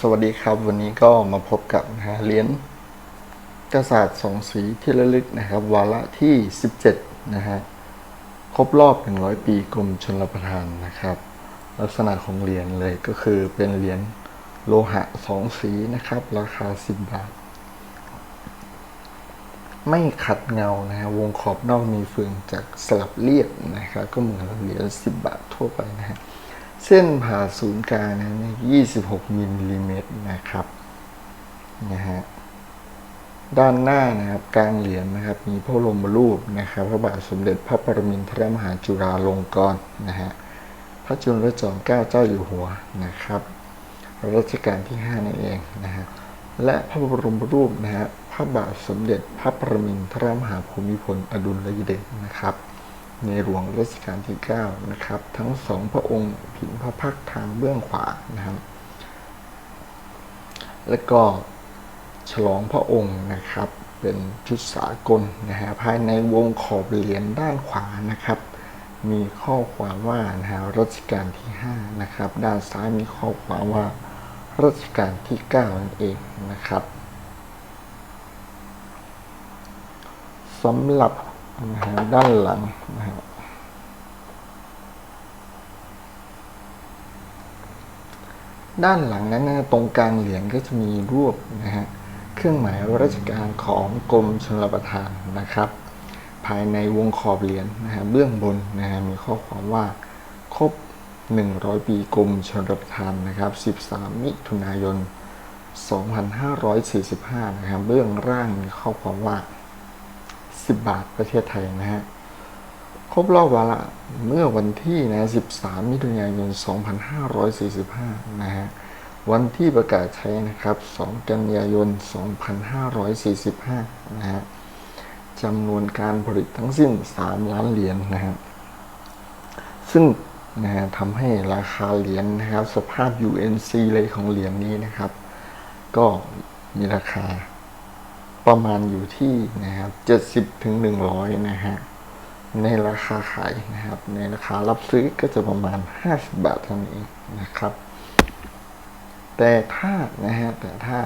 สวัสดีครับวันนี้ก็มาพบกับนะฮะเหรียญกษัตริย์สองสีที่ระลึกนะครับ วาระที่ 17 นะฮะครบรอบ 100 ปีกรมชนประทานนะครับ ลักษณะของเหรียญเลยก็คือเป็นเหรียญโลหะสองสีนะครับ ราคา 10 บาท ไม่ขัดเงานะฮะวงขอบนอกมีเฟืองจากสลับเรียบนะครับ ก็เหมือนเหรียญ10 บาททั่วไปนะฮะ เส้นผ่าศูนย์กลางนะเนี่ย26มิลลิเมตรนะครับนะฮะด้านหน้านะครับกลางเหรียญนะครับ มีพระบรมรูปนะครับ พระบาทสมเด็จพระปรมินทรมหาจุฬาลงกรณ์นะฮะพระจุลจอมเกล้าเจ้าอยู่หัวนะครับรัชกาลที่ 5 นั่นเองนะฮะและพระบรมรูปนะฮะพระบาทสมเด็จพระปรมินทรมหาภูมิพลอดุลยเดชนะครับ ในหลวงรัชกาลที่ 9 นะครับ ทั้งสองพระองค์พิงพระพักทางเบื้องขวานะครับ และก็ฉลองพระองค์นะครับ เป็นชุดสากลนะฮะภายในวงขอบเหรียญด้านขวานะครับ มีข้อความว่านะฮะรัชกาลที่ 5 นะครับ ด้านซ้ายมีข้อความว่ารัชกาลที่ 9 นั่นเองนะครับสำหรับ นะฮะด้านหลังนะฮะด้านหลังนั้นนะตรงกลางเหรียญก็จะมีรูปนะฮะเครื่องหมายราชการของกรมชลประทานนะครับ ภายในวงขอบเหรียญนะฮะเบื้องบนนะฮะมีข้อความว่าครบ 100 ปีกรมชลประทานนะครับ 13 มิถุนายน 2545 นะครับเบื้องล่างมีข้อความว่า 10 บาทประเทศไทยนะฮะ ครบรอบวาระเมื่อวันที่นะ 13 มิถุนายน 2545 นะฮะ วันที่ประกาศใช้นะครับ 2 กันยายน 2545 นะฮะจำนวนการผลิตทั้งสิ้น 3 ล้านเหรียญนนะฮะ ซึ่งนะฮะทำให้ราคาเหรียญนะครับ สภาพ UNC เลยของเหรียญนี้นะครับ ก็มีราคา ประมาณอยู่ที่นะครับ70ถึง100นะฮะในราคาขายนะครับ ในราคารับซื้อก็จะประมาณ50บาทเท่านั้นเองนะครับ แต่ถ้านะฮะแต่ถ้า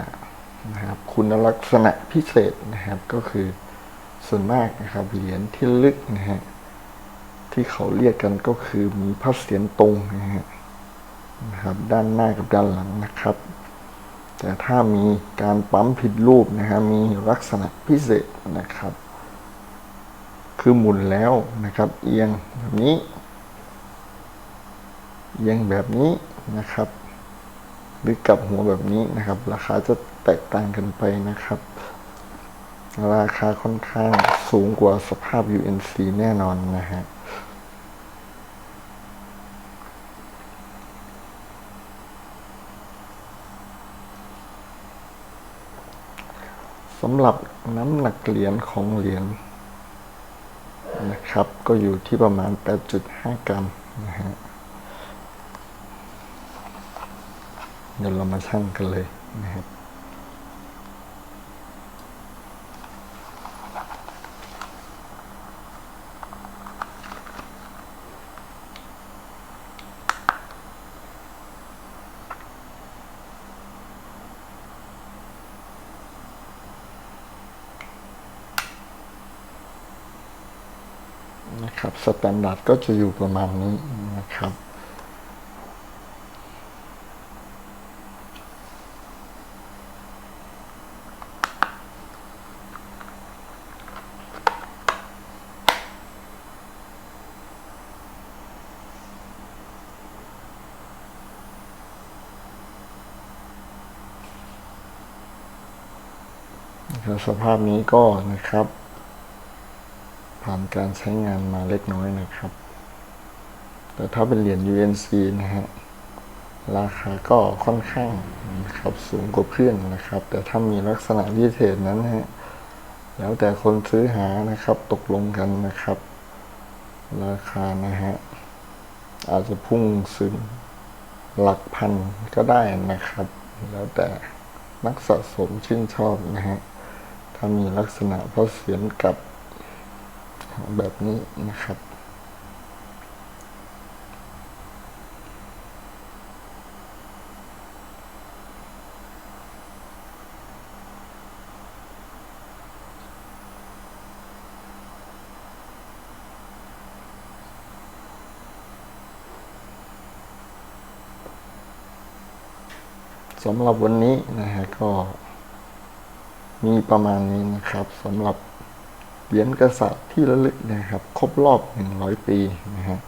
นะครับคุณลักษณะพิเศษนะครับก็คือส่วนมากนะครับเหรียญที่ลึกนะฮะที่เขาเรียกกันก็คือมีพับเสียนตรงนะฮะนะครับ ด้านหน้ากับด้านหลังนะครับ แต่ถ้ามีการปั๊มผิดรูปนะฮะมีลักษณะพิเศษนะครับ คือหมุนแล้วนะครับ เอียงแบบนี้ เอียงแบบนี้นะครับ หรือกลับหัวแบบนี้นะครับ ราคาจะแตกต่างกันไปนะครับ ราคาค่อนข้างสูงกว่าสภาพ UNC แน่นอนนะฮะ สำหรับน้ำหนักเหรียญของเหรียญนะครับ ก็อยู่ที่ประมาณ 8.5 กรัมนะฮะเดี๋ยวเรามาชั่งกันเลยนะครับ นะครับสแตนดาร์ดก็จะอยู่ประมาณนี้นะครับ สภาพนี้ก็นะครับ ผ่านการใช้งานมาเล็กน้อยนะครับ แต่ถ้าเป็นเหรียญ UNC นะฮะ ราคาก็ค่อนข้างนะครับสูงกว่าเพื่อนนะครับ แต่ถ้ามีลักษณะพิเศษนั้นฮะ แล้วแต่คนซื้อหานะครับ ตกลงกันนะครับ ราคานะฮะ อาจจะพุ่งสึงหลักพันก็ได้นะครับ แล้วแต่นักสะสมชื่นชอบนะฮะ ถ้ามีลักษณะเพราะเสียนกับ แบบนี้นะครับ สำหรับวันนี้นะฮะก็มีประมาณนี้นะครับสำหรับ เหรียญกษัตริย์ที่ระลึกนะครับ ครบรอบ 100 ปีนะฮะ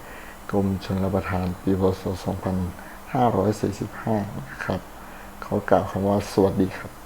กรมชนประทานปีพศ 2545 นะครับ เขากล่าวคำว่าสวัสดีครับ